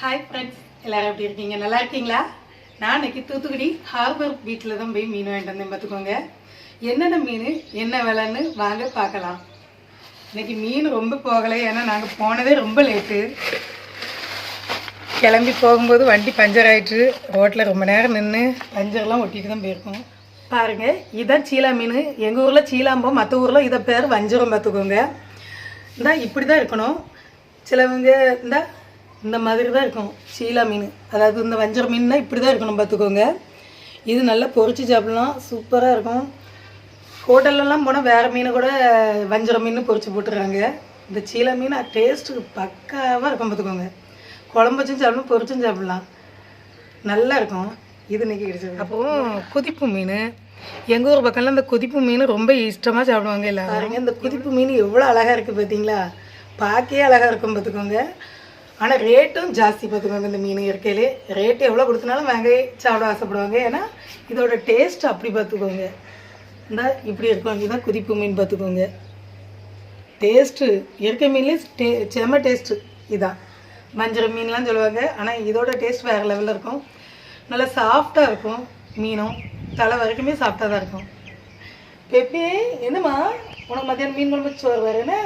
Hi friends எல்லாரும் எப்படி இருக்கீங்க? நல்லா இருக்கீங்களா? நான் இன்னைக்கு தூத்துக்குடி ஹார்பர் பீச்சில் தான் போய் மீன் வாங்கிட்டு வந்தேன் பார்த்துக்கோங்க. என்னென்ன மீன் என்ன விலைன்னு வாங்க பார்க்கலாம். இன்னைக்கு மீன் ரொம்ப போகலை ஏன்னா நாங்கள் போனதே ரொம்ப லேட்டு கிளம்பி போகும்போது வண்டி பஞ்சர் ஆகிட்டு ரோட்டில் ரொம்ப நேரம் நின்று பஞ்சர்லாம் ஒட்டிட்டு தான் போயிருக்கோம். பாருங்கள் இதுதான் சீலா மீன். எங்கள் ஊரில் சீலாம்போ மற்ற ஊரில் இதை பேர் வஞ்சரம் பார்த்துக்கோங்க. இந்தா இப்படி தான் இருக்கணும். சிலவங்க இந்தா இந்த மாதிரி தான் இருக்கும். சீலா மீன். அதாவது இந்த வஞ்சர மீன்னா இப்படி தான் இருக்கணும் பார்த்துக்கோங்க இது நல்லா பொரிச்சு சாப்பிடலாம். சூப்பராக இருக்கும். ஹோட்டல்லலாம் போனால் வேறு மீனை கூட வஞ்சர மீன் பொரிச்சு போட்டுறாங்க. இந்த சீலா மீன் டேஸ்ட்டு பக்காவாக இருக்கும் பார்த்துக்கோங்க குழம்பு வச்சும் சாப்பிடலாம் பொரிச்சும் சாப்பிடலாம். நல்லா இருக்கும். இது இன்னைக்கு கிடைச்சது. அப்புறம் குதிப்பு மீன். எங்கள் ஊர் பக்கம்லாம் இந்த குதிப்பு மீன் ரொம்ப இஷ்டமாக சாப்பிடுவாங்க எல்லாரும். பாருங்க இந்த குதிப்பு மீன் எவ்வளோ அழகாக இருக்குது பார்த்தீங்களா பார்க்கவே அழகாக இருக்கும் பார்த்துக்கோங்க ஆனால் ரேட்டும் ஜாஸ்தி பார்த்துக்கோங்க இந்த மீன் இருக்கையிலே ரேட்டு எவ்வளோ கொடுத்தனாலும் வாங்கி சாப்பிட ஆசைப்படுவாங்க. ஏன்னா இதோட டேஸ்ட் அப்படி பார்த்துக்கோங்க. இந்த இப்படி இருக்கும் இதுதான் குதிப்பு மீன் பார்த்துக்கோங்க. டேஸ்ட்டு இயற்கை மீன்லேயே டே செம டேஸ்ட்டு இதான். மஞ்சள் மீன்லாம் சொல்லுவாங்க. ஆனால் இதோட டேஸ்ட் வேறு லெவலில் இருக்கும். நல்லா சாஃப்டாக இருக்கும் மீனும். தலை வரைக்குமே சாஃப்டாக தான் இருக்கும். பெப்பி என்னம்மா? உனக்கு மத்தியானம் மீன் குழம்பு சோறு வரேன்னு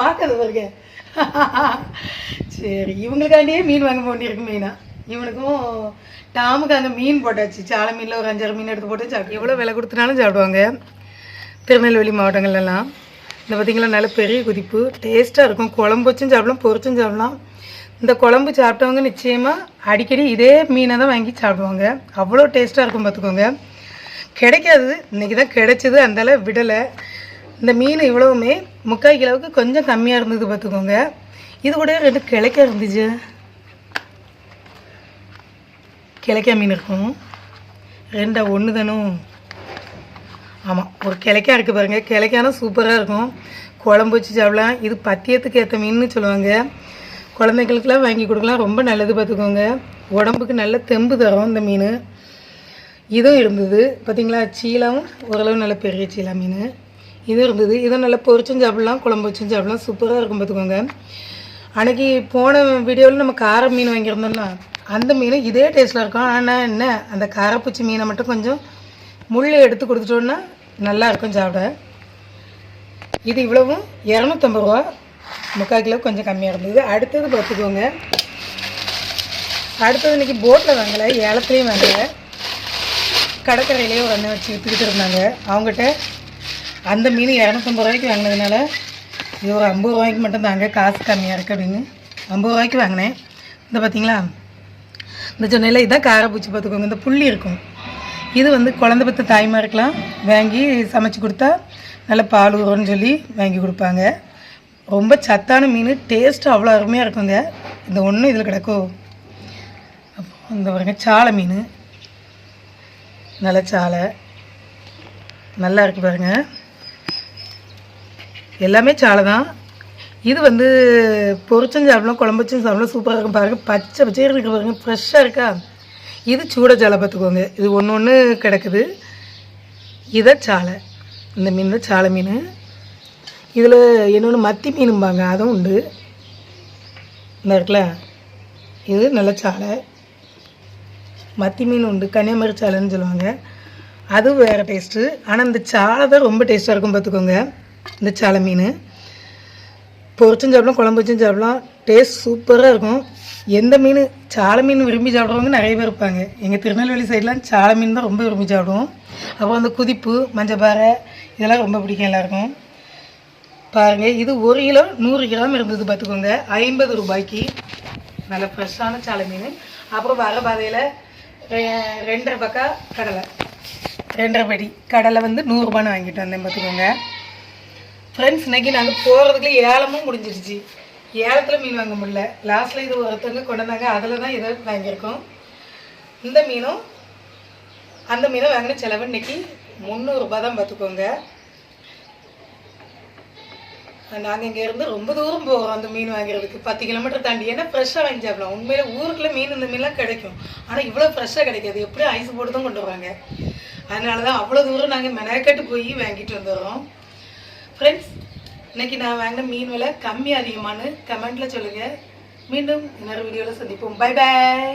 பார்க்கறது பாருங்க. சரி இவங்களுக்காண்டியே மீன் வாங்க போண்டிருக்கு மெயினாக இவனுக்கும் டாமுக்கு அங்கே மீன் போட்டாச்சு. சாலை மீனில் ஒரு அஞ்சாறு மீன் எடுத்து போட்டு சாப்பிட்டு. எவ்வளோ விலை கொடுத்தனாலும் சாப்பிடுவாங்க. திருநெல்வேலி மாவட்டங்கள்லாம் இந்த பார்த்திங்களா நல்ல பெரிய குதிப்பு. டேஸ்ட்டாக இருக்கும். குழம்பு வச்சும் சாப்பிடலாம் பொரிச்சும் சாப்பிடலாம். இந்த குழம்பு சாப்பிட்டவங்க நிச்சயமாக அடிக்கடி இதே மீனை தான் வாங்கி சாப்பிடுவாங்க. அவ்வளோ டேஸ்ட்டாக இருக்கும் பார்த்துக்கோங்க கிடைக்காது. இன்றைக்கி தான் கிடைச்சிது. அந்தளவு விடலை. இந்த மீன் இவ்வளவுமே முக்கால் கிலோவுக்கு கொஞ்சம் கம்மியாக இருந்தது பார்த்துக்கோங்க இது கூட ரெண்டு கிளைக்க இருந்துச்சு. கிழக்கா மீன் இருக்கும். ரெண்டா ஒன்று தானும் ஆமாம் ஒரு கிளைக்கா இருக்குது பாருங்கள் கிழக்கானா சூப்பராக இருக்கும். குழம்பு வச்சு சாப்பிடலாம். இது பத்தியத்துக்கு ஏற்ற மீன்னு சொல்லுவாங்க. குழந்தைகளுக்கெல்லாம் வாங்கி கொடுக்கலாம். ரொம்ப நல்லது பார்த்துக்கோங்க. உடம்புக்கு நல்ல தெம்பு தரும் இந்த மீன். இதுவும் இருந்தது. பார்த்தீங்களா? சீலாவும் ஓரளவு நல்ல பெரிய சீலா மீன். இதுவும் இருந்தது. இதுவும் நல்லா பொரிச்சும் சாப்பிடலாம். குழம்பு வச்சும் சாப்பிடலாம். சூப்பராக இருக்கும் பார்த்துக்கோங்க. அன்னைக்கு போன வீடியோவில் நம்ம கார மீன் வாங்கியிருந்தோம்ல அந்த மீன் இதே டேஸ்ட்டில் இருக்கும். ஆனால் என்ன அந்த காரப்பூச்சி மீனை மட்டும் கொஞ்சம் முள் எடுத்து கொடுத்துட்டோன்னா நல்லா இருக்கும் சாப்பிட. இது இவ்வளவும் இரநூத்தம்பது ரூபா. முக்கால் கிலோ கொஞ்சம் கம்மியாக இருந்தது. அடுத்தது பார்த்துக்கோங்க. அடுத்தது இன்னைக்கு போட்டில் வாங்கலை ஏலத்துலேயும் வாங்கலை. கடற்கரையிலேயே ஒரு அண்ணன் வச்சு விற்றுக்கிட்டு இருந்தாங்க. அவங்ககிட்ட அந்த மீன் இரநூத்தம்பது ரூபாய்க்கு வாங்கினதுனால இது ஒரு ஐம்பது ரூபாய்க்கு மட்டும் தாங்க காசு கம்மியாக இருக்குது அப்படின்னு. ஐம்பது ரூபாய்க்கு வாங்கினேன். இந்த பார்த்தீங்களா இந்த சொன்னையில் இதான் காரப்பூச்சி பார்த்துக்கோங்க இந்த புள்ளி இருக்கும். இது வந்து குழந்தை பத்த தாய்மாருக்கெலாம் வாங்கி சமைச்சு கொடுத்தா நல்ல பால் ஊறுன்னு சொல்லி வாங்கி கொடுப்பாங்க. ரொம்ப சத்தான மீன் டேஸ்ட் அவ்வளோ அருமையாக இருக்குங்க. இந்த ஒன்றும் இதில் கிடக்கும் அப்புறம் இந்த பாருங்க சாலை மீன். நல்ல சாலை. நல்லா இருக்கு பாருங்கள் எல்லாமே சாலை தான். இது வந்து பொரிச்சும் சாப்பிடலாம் குழம்பு வச்சும் சாப்பிடலாம் சூப்பராக இருக்கும். பாருங்கள் பச்சை பச்சை இருக்கு பாருங்கள் ஃப்ரெஷ்ஷாக இருக்கா? இது சூட சாலை பார்த்துக்கோங்க. இது ஒன்று ஒன்று கிடக்குது. இதை சாலை. இந்த மீன் தான் சாலை மீன். இதில் இன்னொன்று மத்தி மீனும்பாங்க அதுவும் உண்டு. இந்த இருக்குல்ல இது நல்ல சாலை. மத்தி மீன் உண்டு கன்னியாகுமரி சாலைன்னு சொல்லுவாங்க. அது வேறு டேஸ்ட்டு ஆனால் இந்த சாலை தான் ரொம்ப டேஸ்ட்டாக இருக்கும் பார்த்துக்கோங்க. இந்த சாலை மீன். பொரிச்சும் சாப்பிடலாம் குழம்பு வச்சும் சாப்பிடலாம். டேஸ்ட் சூப்பராக இருக்கும். எந்த மீன் சாலை மீன் விரும்பி சாப்பிட்றவங்க நிறைய பேர் இருப்பாங்க. எங்கள் திருநெல்வேலி சைட்லாம் சாலை மீன் தான் ரொம்ப விரும்பி சாப்பிடுவோம். அப்புறம் அந்த குதிப்பு மஞ்சப்பாறை இதெல்லாம் ரொம்ப பிடிக்கும் எல்லாருக்கும். பாருங்கள் இது ஒரு கிலோ நூறு கிராம் இருந்தது பார்த்துக்கோங்க. ஐம்பது ரூபாய்க்கு. நல்ல ஃப்ரெஷ்ஷான சாலை மீன். அப்புறம் வர பாதையில் ரெண்டரை பக்கா கடலை. ரெண்டரை படி. கடலை வந்து நூறுரூபான்னு வாங்கிட்டு வந்தேன் பார்த்துக்கோங்க. ஃப்ரெண்ட்ஸ் இன்றைக்கி நாங்கள் போகிறதுக்குள்ள ஏலமும் முடிஞ்சிருச்சு. ஏலத்தில் மீன் வாங்க முடியல. லாஸ்ட்டில் இது ஒருத்தவங்க கொண்டு வந்தாங்க அதில் தான் இதை வாங்கியிருக்கோம். இந்த மீனும் அந்த மீனும் வாங்கின செலவு இன்றைக்கி முந்நூறுரூபா தான் பார்த்துக்கோங்க. நாங்கள் இங்கேருந்து ரொம்ப தூரம் போகிறோம் அந்த மீன் வாங்குறதுக்கு. பத்து கிலோமீட்டர் தாண்டி. ஏன்னா ஃப்ரெஷ்ஷாக வாங்கி சாப்பிடலாம் உண்மையில ஊருக்குள்ள மீன் இந்த மீன்லாம் கிடைக்கும். ஆனால் இவ்வளோ ஃப்ரெஷ்ஷாக கிடைக்காது. எப்படியும் ஐஸ் போட்டு தான் கொண்டு வராங்க அதனால தான் அவ்வளோ தூரம் நாங்கள் மெனக்கட்டு போய் வாங்கிட்டு வந்துடுறோம். இன்னைக்கு நான் வாங்கின மீன் விலை கம்மி அதிகமானு கமெண்ட்டில் சொல்லுங்கள் மீண்டும் இன்னொரு வீடியோவில் சந்திப்போம். Bye bye